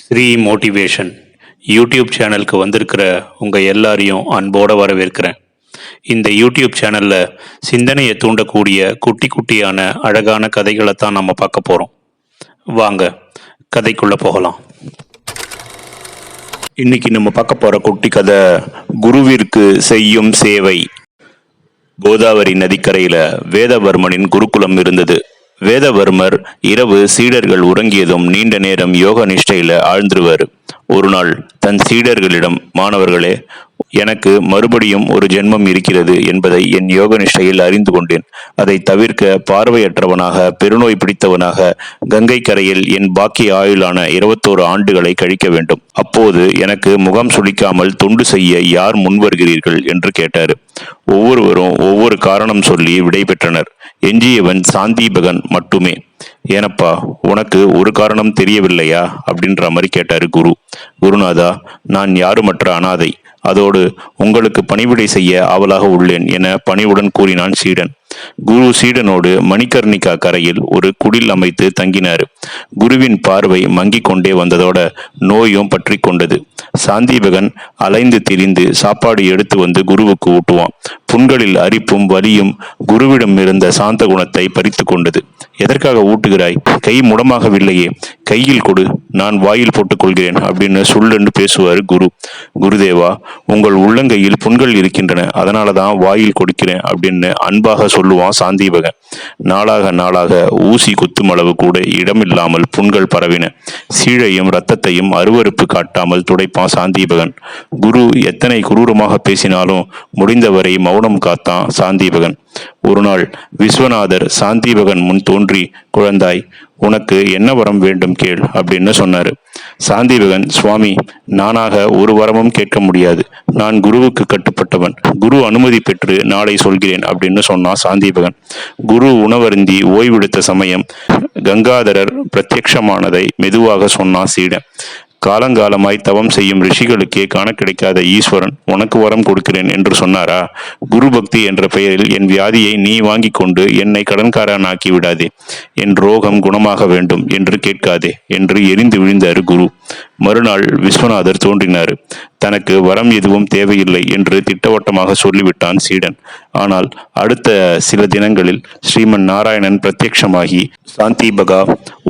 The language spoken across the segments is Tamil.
ஸ்ரீ மோட்டிவேஷன் யூடியூப் சேனலுக்கு வந்திருக்கிற உங்கள் எல்லாரையும் அன்போடு வரவேற்கிறேன். இந்த யூடியூப் சேனலில் சிந்தனையை தூண்டக்கூடிய குட்டி குட்டியான அழகான கதைகளை தான் நம்ம பார்க்க போகிறோம் வாங்க கதைக்குள்ளே போகலாம். இன்னைக்கு நம்ம பார்க்க போகிற குட்டி கதை குருவிற்கு செய்யும் சேவை. கோதாவரி நதிக்கரையில் வேதவர்மனின் குருகுலம் இருந்தது. வேதவர்மர் இரவு சீடர்கள் உறங்கியதும் நீண்ட நேரம் யோக நிஷ்டையில ஆழ்ந்துருவார். ஒரு நாள் தன் சீடர்களிடம் மாணவர்களே எனக்கு மறுபடியும் ஒரு ஜென்மம் இருக்கிறது என்பதை என் யோக நிஷ்டையில் அறிந்து கொண்டேன். அதை தவிர்க்க பார்வையற்றவனாக பெருநோய் பிடித்தவனாக கங்கை கரையில் என் பாக்கி ஆயுளான இருபத்தோரு ஆண்டுகளை கழிக்க வேண்டும். அப்போது எனக்கு முகம் சுளிக்காமல் தொண்டு செய்ய யார் முன்வருகிறீர்கள்? என்று கேட்டார். ஒவ்வொருவரும் ஒரு காரணம் சொல்லி விடை பெற்றனர் எஞ்சியவன் சாந்தீபகன் மட்டுமே. ஏனப்பா உனக்கு ஒரு காரணம் தெரியவில்லையா? அப்படின்ற மாதிரி கேட்டாரு குரு. குருநாதா நான் யாருமற்ற அனாதை? அதோடு உங்களுக்கு பணிவிடை செய்ய ஆவலாக உள்ளேன் என பணிவுடன் கூறினான் சீடன். குரு சீடனோடு மணிகர்ணிகா கரையில் ஒரு குடில் அமைத்து தங்கினார். குருவின் பார்வை மங்கிக் கொண்டே வந்ததோட நோயும் பற்றி கொண்டது. சாந்தீபகன் அலைந்து திரிந்து சாப்பாடு எடுத்து வந்து குருவுக்கு ஊட்டுவான். புண்களில் அரிப்பும் வலியும் குருவிடம் இருந்த சாந்த குணத்தை பறித்து கொண்டது. எதற்காக ஊட்டுகிறாய்? கை முடமாகவில்லையே. கையில் கொடு நான் வாயில் போட்டுக்கொள்கிறேன் அப்படின்னு சொல்லுன்னு பேசுவார் குரு. குருதேவா உங்கள் உள்ளங்கையில் புண்கள் இருக்கின்றன அதனால தான் வாயில் கொடுக்கிறேன் அப்படின்னு அன்பாக சொல்லுவான் சாந்தீபகன். நாளாக நாளாக ஊசி குத்தும் அளவு கூட இடமில்லாமல் புண்கள் பரவின. சீழையும் இரத்தத்தையும் அருவருப்பு காட்டாமல் துடைப்பான் சாந்தீபகன். குரு எத்தனை குரூரமாக பேசினாலும் முடிந்தவரை மௌனம் காத்தான் சாந்தீபகன். ஒரு நாள் விஸ்வநாதர் சாந்தீபகன் முன் தோன்றி குழந்தாய் உனக்கு என்ன வரம் வேண்டும் கேள் அப்படின்னு சொன்னாரு. சாந்திபகன் சுவாமி நானாக ஒரு வரமும் கேட்க முடியாது. நான் குருவுக்கு கட்டுப்பட்டவன். குரு அனுமதி பெற்று நாளை சொல்கிறேன் அப்படின்னு சொன்னான் சாந்திபகன். குரு உணவருந்தி ஓய்வெடுத்த சமயம் கங்காதரர் பிரத்யக்ஷமானதை மெதுவாக சொன்னான் சீடன். காலங்காலமாய் தவம் செய்யும் ரிஷிகளுக்கே காண கிடைக்காத ஈஸ்வரன் உனக்கு வரம் கொடுக்கிறேன் என்று சொன்னாரா? குரு பக்தி என்ற பெயரில் என் வியாதியை நீ வாங்கி கொண்டு என்னை கடன்காரனாக்கி விடாதே. என் ரோகம் குணமாக வேண்டும் என்று கேட்காதே என்று எரிந்து விழுந்தார் குரு. மறுநாள் விஸ்வநாதர் தோன்றினார். தனக்கு வரம் எதுவும் தேவையில்லை என்று திட்டவட்டமாக சொல்லிவிட்டான் சீடன். ஆனால் அடுத்த சில தினங்களில் ஸ்ரீமன் நாராயணன் பிரத்யக்ஷமாகி சாந்திபகா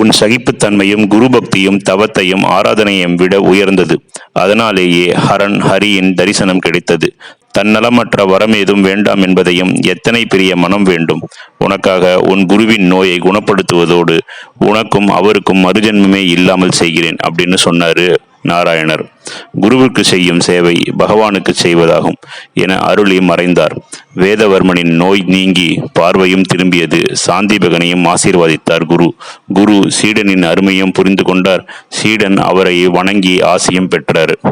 உன் சகிப்புத்தன்மையும் குரு பக்தியும் தவத்தையும் ஆராதனையும் விட உயர்ந்தது. அதனாலேயே ஹரன் ஹரியின் தரிசனம் கிடைத்தது. தன்னலமற்ற வரம் ஏதும் வேண்டாம் என்பதையும் எத்தனை பெரிய மனம் வேண்டும். உனக்காக உன் குருவின் நோயை குணப்படுத்துவதோடு உனக்கும் அவருக்கும் மறுஜன்மமே இல்லாமல் செய்கிறேன் அப்படின்னு சொன்னாரு நாராயணர். குருவுக்கு செய்யும் சேவை பகவானுக்கு செய்வதாகும் என அருளி மறைந்தார். வேதவர்மனின் நோய் நீங்கி பார்வையும் திரும்பியது சாந்திபகனையும் ஆசீர்வாதித்தார் குரு. குரு சீடனின் அருமையும் புரிந்து கொண்டார். சீடன் அவரை வணங்கி ஆசையும் பெற்றார்.